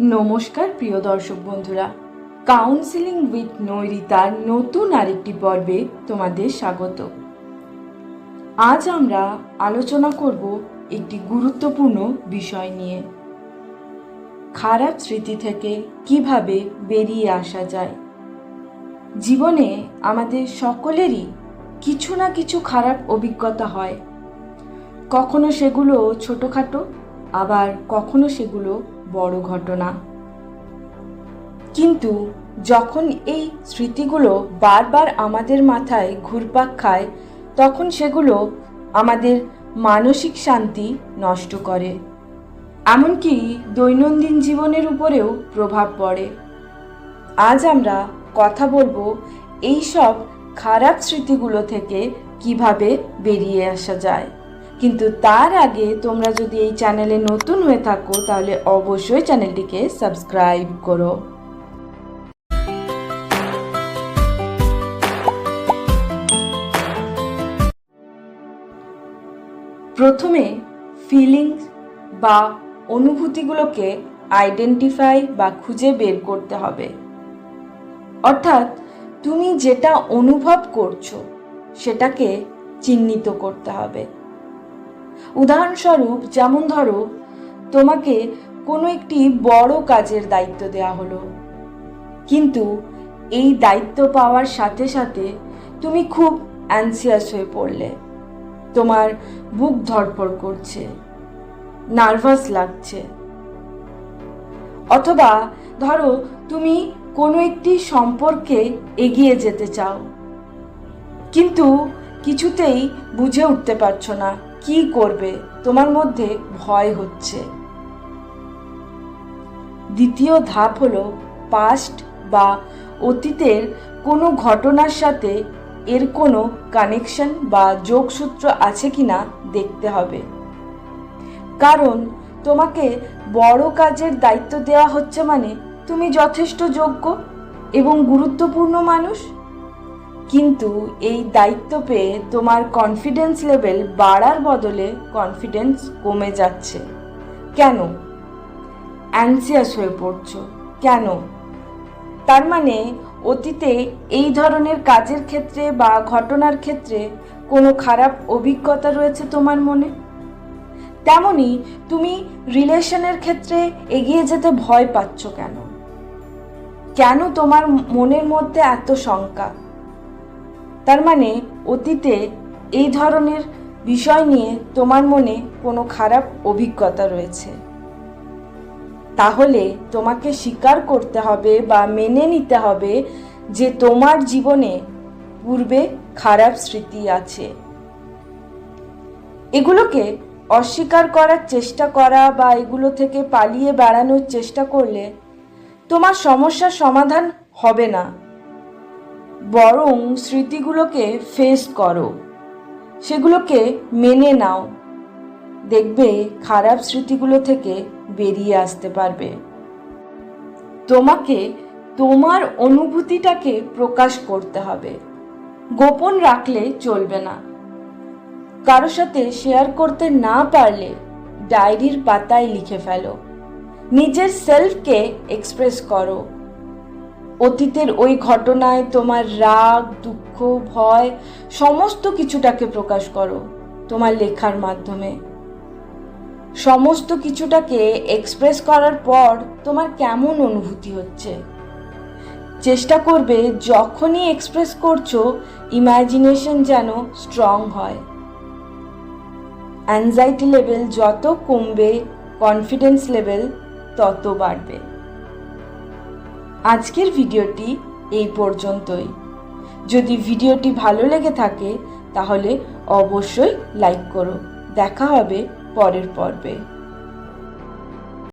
নমস্কার, প্রিয় দর্শক বন্ধুরা। কাউন্সিলিং উইথ নৈরিতার নতুন আরেকটি পর্বে তোমাদের স্বাগত। আজ আমরা আলোচনা করব একটি গুরুত্বপূর্ণ বিষয় নিয়ে। খারাপ স্মৃতি থেকে কীভাবে বেরিয়ে আসা যায়? জীবনে আমাদের সকলেরই কিছু না কিছু খারাপ অভিজ্ঞতা হয়। কখনো সেগুলো ছোটোখাটো, আবার কখনো সেগুলো বড় ঘটনা। কিন্তু যখন এই স্মৃতিগুলো বারবার আমাদের মাথায় ঘুরপাক খায়, তখন সেগুলো আমাদের মানসিক শান্তি নষ্ট করে। এমনকি দৈনন্দিন জীবনের উপরেও প্রভাব পড়ে। আজ আমরা কথা বলব এই সব খারাপ স্মৃতিগুলো থেকে কীভাবে বেরিয়ে আসা যায়। কিন্তু তার আগে তোমরা যদি এই চ্যানেলে নতুন হয়ে থাকো, তাহলে অবশ্যই চ্যানেলটিকে সাবস্ক্রাইব করো। প্রথমে ফিলিংস বা অনুভূতিগুলোকে আইডেন্টিফাই বা খুঁজে বের করতে হবে। অর্থাৎ তুমি যেটা অনুভব করছ, সেটাকে চিহ্নিত করতে হবে। উদাহরণস্বরূপ, যেমন ধরো, তোমাকে কোনো একটি বড় কাজের দায়িত্ব দেওয়া হলো। কিন্তু এই দায়িত্ব পাওয়ার সাথে সাথে তুমি খুব অ্যানসিয়াস হয়ে পড়লে। তোমার বুক ধড়ফড় করছে নার্ভাস লাগছে। অথবা, ধরো, তুমি কোনো একটি সম্পর্কে এগিয়ে যেতে চাও, কিন্তু কিছুতেই বুঝে উঠতে পারছ না। কি করবে? তোমার মধ্যে ভয় হচ্ছে। দ্বিতীয় ধাপ হলো পাস্ট বা অতীতের কোনো ঘটনার সাথে এর কোনো কানেকশন বা যোগসূত্র আছে কি না দেখতে হবে। কারণ তোমাকে বড় কাজের দায়িত্ব দেওয়া হচ্ছে মানে তুমি যথেষ্ট যোগ্য এবং গুরুত্বপূর্ণ মানুষ। কিন্তু এই দায়িত্ব পেয়ে তোমার কনফিডেন্স লেভেল বাড়ার বদলে কনফিডেন্স কমে যাচ্ছে। কেন? অ্যানসিয়াস হয়ে পড়ছো। কেন? তার মানে অতীতে এই ধরনের কাজের ক্ষেত্রে বা ঘটনার ক্ষেত্রে কোনো খারাপ অভিজ্ঞতা রয়েছে তোমার মনে? তেমনি তুমি রিলেশনের ক্ষেত্রে এগিয়ে যেতে ভয় পাচ্ছ কেন? কেন তোমার মনের মধ্যে এত শঙ্কা? তার মানে অতীতে এই ধরনের বিষয় নিয়ে তোমার মনে কোনো খারাপ অভিজ্ঞতা রয়েছে? তাহলে তোমাকে স্বীকার করতে হবে বা মেনে নিতে হবে যে তোমার জীবনে পূর্বে খারাপ স্মৃতি আছে। এগুলোকে অস্বীকার করার চেষ্টা করা বা এগুলো থেকে পালিয়ে বেড়ানোর চেষ্টা করলে তোমার সমস্যার সমাধান হবে না। বরং স্মৃতিগুলোকে ফেস করো। সেগুলোকে মেনে নাও। দেখবে খারাপ স্মৃতিগুলো থেকে বেরিয়ে আসতে পারবে। তোমাকে, তোমার অনুভূতিটাকে প্রকাশ করতে হবে। গোপন রাখলে চলবে না। কারোর সাথে শেয়ার করতে না পারলে ডায়েরির পাতায় লিখে ফেলো। নিজের সেলফকে এক্সপ্রেস করো। অতীতের ওই ঘটনায় তোমার রাগ, দুঃখ, ভয়, সমস্ত কিছুটাকে প্রকাশ করো তোমার লেখার মাধ্যমে। সমস্ত কিছুটাকে এক্সপ্রেস করার পর তোমার কেমন অনুভূতি হচ্ছে? চেষ্টা করবে যখনই এক্সপ্রেস করছ ইমাজিনেশন যেন স্ট্রং হয়। অ্যাংজাইটি লেভেল যত কমবে কনফিডেন্স লেভেল তত বাড়বে। আজকের ভিডিওটি এই পর্যন্তই। যদি ভিডিওটি ভালো লেগে থাকে, তাহলে অবশ্যই লাইক করো। দেখা হবে পরের পর্বে।